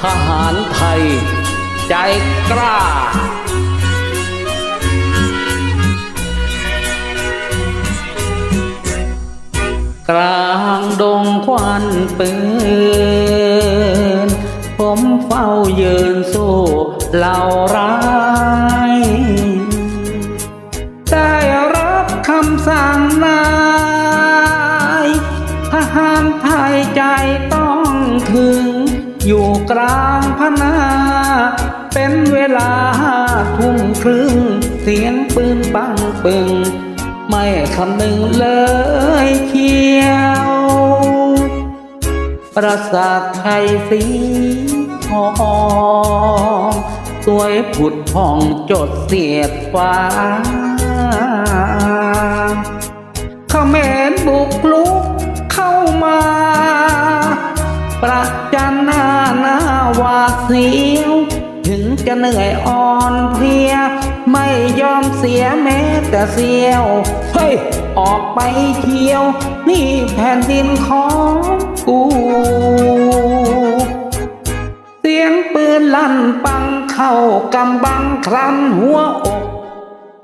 ทหารไทย ใจกล้า กลางดงควันปืน ผมเฝ้ายืนสู้เหล่าร้าย ได้ คำสั่งนายทหารไทยใจต้องถึง อยู่กลางพนา เป็นเวลาห้าทุ่มครึ่ง เสียงปืนปังปึง ไม่คำนึงเลยเชียวปราสาทไทยสีทองสวยผุดผ่องจดเสียดฟ้า เขมรบุกลุกเข้ามา ประจันหน้าหน้าหวาดเสียว ถึงจะเหนื่อยอ่อนเพลีย ไม่ยอมเสียแม้แต่เสียว เฮ้ย ออกไปเที่ยว นี่แผ่นดินของกูเสียงปืนลั่นปังเข้ากำบังครันหัวอก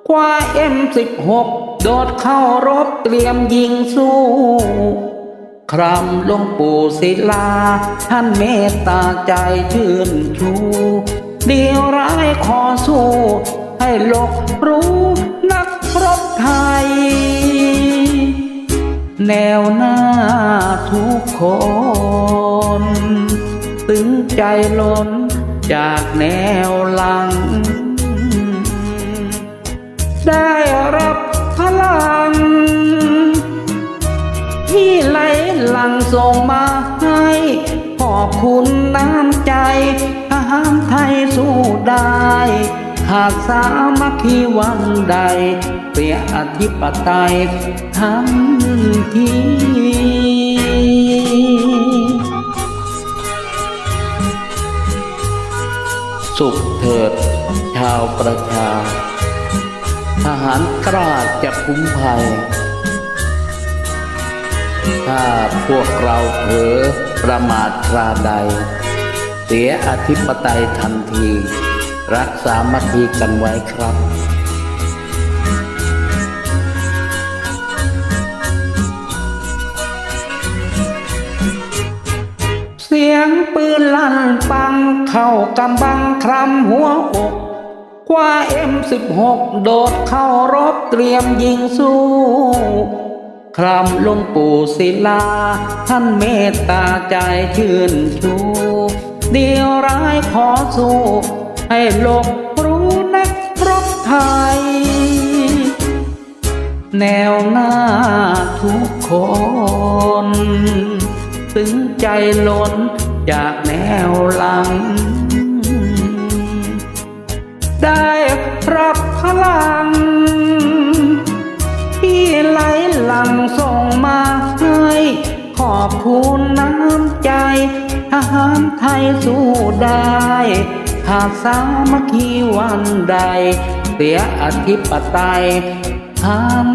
คว้าเอ็มสิบหกโดดเข้ารบเตรียมยิงสู้ ครามหลงปู่ศิลา ท่านเมตตาใจชื่นชูเดียวร้ายขอสู้ ให้โลกรู้นักรบไทย แนวหน้าทุกคน ตึงใจล้นจากแนวหลัง ได้รับพลัง ที่ไหลหลั่งส่งมาให้ขอบคุณน้ำใจทหารไทยสู้ได้ หากสามัคคีวันใด เปรียอธิปไตยทันทีสุขเถิด ชาวประชา ทหารกล้าจะคุ้มภัย ถ้าพวกเราเผลอประมาทคราใด เสียอธิปไตยทันที รักษามัคคีกันไว้ครับเสียงปืนลั่นปังเข้ากำบังครำหัวอก คว้าเอ็มสิบหกโดดเข้ารบเตรียมยิงสู้ ครำหลวงปู่ศิลา ท่านเมตตาใจชื่นชูเดียวร้ายขอสู้ ให้โลกรู้นักรบไทย แนวหน้าทุกคนตึงใจล้นจากแนวหลัง อบคุณน้ำใจทหารไทยสู้ได้ขาดสามัคคีวันใด เสียอธิปไตยทัน